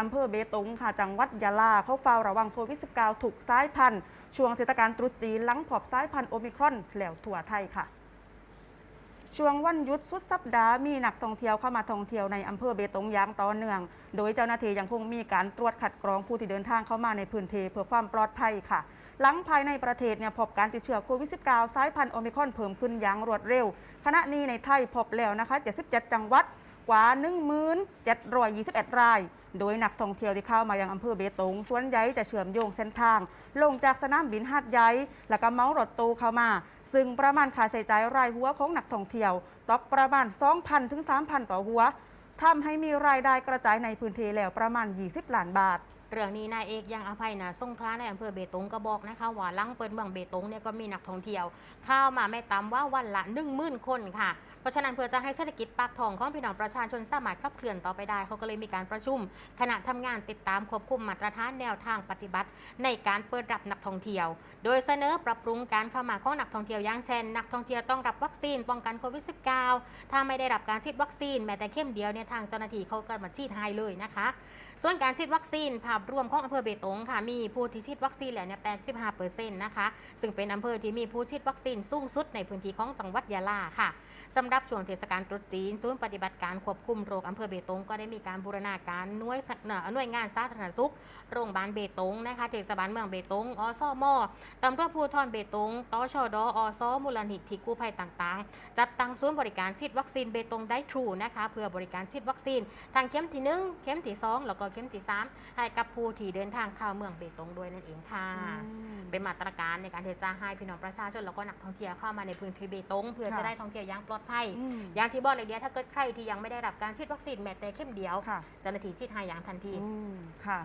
อำเภอเบตงค่ะจังหวัดยะลาเขาเฝ้าระวังโควิด -19 ถูกสายพันธุ์ช่วงเทศกาลตรุษจีนหลังพบสายพันธุ์โอมิครอนแล้วทั่วไทยค่ะ ช่วงวันหยุดสุดสัปดาห์มีนักท่องเที่ยวเข้ามาท่องเที่ยวในอำเภอเบตงอย่างต่อเนื่อง โดยเจ้าหน้าที่ยังคงมีการตรวจคัดกรองผู้ที่เดินทางเข้ามาในพื้นที่เพื่อความปลอดภัยค่ะ หลังภายในประเทศเนี่ยพบการติดเชื้อโควิด -19 สายพันธุ์โอมิครอนเพิ่มขึ้นอย่างรวดเร็ว ขณะนี้ในไทยพบแล้วนะคะ77จังหวัดกว่า 1721 ราย โดยนักท่องเที่ยวที่เข้ามายังอำเภอเบตงส่วนใหญ่จะเชื่อมโยงเส้นทาง ลงจากสนามบินหาดใหญ่แล้วก็เมารถตู้เข้ามา ซึ่งประมาณค่าใช้จ่ายรายหัวของนักท่องเที่ยวตกประมาณ 2,000ถึง3,000 ต่อหัวทำให้มีรายได้กระจายในพื้นที่แล้วประมาณ 20ล้านบาทเรื่องนี้นายเอกยังอภัยนะสงขลาในอำเภอเบตงก็บอกนะคะว่าลังเปิดเมืองเบตงเนี่ยก็มีนักท่องเที่ยว เข้ามาไม่ต่ำว่าวันละ1 0,000คนค่ะ เพราะฉะนั้นเพื่อจะให้เศรษฐกิจปากท้องของพี่น้องประชาชนสามารถขับเคลื่อนต่อไปได้ เขาก็เลยมีการประชุมคณะทำงานติดตามควบคุมมาตรฐานแนวทางปฏิบัติ ในการเปิดรับนักท่องเที่ยว โดยเสนอปรับปรุงการเข้ามาของนักท่องเที่ยวอย่างเช่น นักท่องเที่ยวต้องรับวัคซีนป้องกันโควิด -19 ถ้าไม่ได้รับการฉีดวัคซีนแม้แต่เข้มเดียวเนี่ยทางเจ้าหน้าที่เขาก็มาฉีดให้เลยนะคะ ส่วนการฉีดวัคซีนภาพรวมของอำเภอเบตงค่ะมีผู้ที่ฉีดวัคซีนแล้วเนี่ย85%นะคะซึ่งเป็นอำเภอที่มีผู้ฉีดวัคซีนสูงสุดในพื้นที่ของจังหวัดยะลาค่ะสำหรับช่วงเทศกาลตรุษจีนศูนย์ปฏิบัติการควบคุมโรคอำเภอเบตงก็ได้มีการบูรณาการหน่วยสักหน่วยงานสาธารณสุข โรงพยาบาลเบตงนะคะเทศบาลเมืองเบตงอสมตำรวจภูธรเบตงตชดอสมูลนิธิกู้ภัยต่างๆ จัดตั้งศูนย์บริการฉีดวัคซีนเบตงได้ทรูนะคะเพื่อบริการฉีดวัคซีนทางเข็มที่1เข็มที่2แล้วก็เข็มที่3ให้กับผู้ที่เดินทางเข้าเมืองเบตงด้วยนั่นเองค่ะ เป็นมาตรการในการที่จะให้พี่น้องประชาชนแล้วก็นักท่องเที่ยวเข้ามาในพื้นที่เบตงเพื่อค่ะจะได้ท่องเที่ยวอย่างปลอดภัยอืมอย่างที่บอกเลยเดียวถ้าเกิดใครที่ยังไม่ได้รับการฉีดวัคซีนแม้แต่เข็มเดียวค่ะเจ้าหน้าที่ฉีดให้อย่างทันทีอืมค่ะ